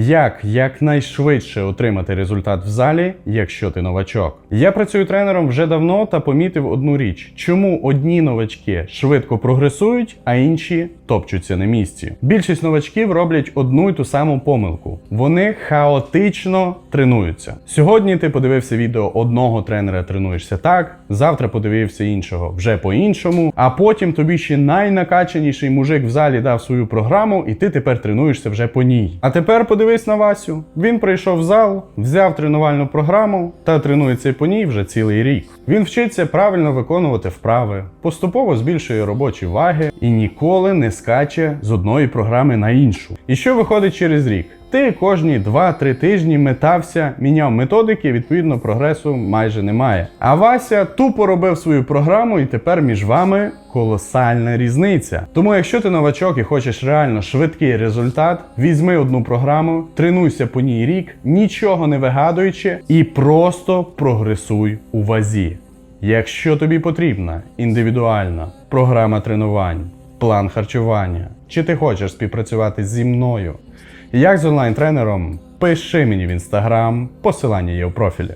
Як якнайшвидше отримати результат в залі, якщо ти новачок. Я працюю тренером вже давно та помітив одну річ: чому одні новачки швидко прогресують, а інші топчуться на місці. Більшість новачків роблять одну й ту саму помилку. Вони хаотично тренуються. Сьогодні ти подивився відео одного тренера, тренуєшся так, завтра подивився іншого вже по-іншому, а потім тобі ще найнакачаніший мужик в залі дав свою програму, і ти тепер тренуєшся вже по ній. А тепер подивись на Васю. Він прийшов в зал, взяв тренувальну програму та тренується по ній вже цілий рік. Він вчиться правильно виконувати вправи, поступово збільшує робочі ваги і ніколи не скаче з одної програми на іншу. І що виходить через рік? Ти кожні 2-3 тижні метався, міняв методики, відповідно, прогресу майже немає. А Вася тупо робив свою програму, і тепер між вами колосальна різниця. Тому, якщо ти новачок і хочеш реально швидкий результат, візьми одну програму, тренуйся по ній рік, нічого не вигадуючи, і просто прогресуй у вазі. Якщо тобі потрібна індивідуальна програма тренувань, план харчування, чи ти хочеш співпрацювати зі мною, як з онлайн-тренером, пиши мені в інстаграм, посилання є у профілі.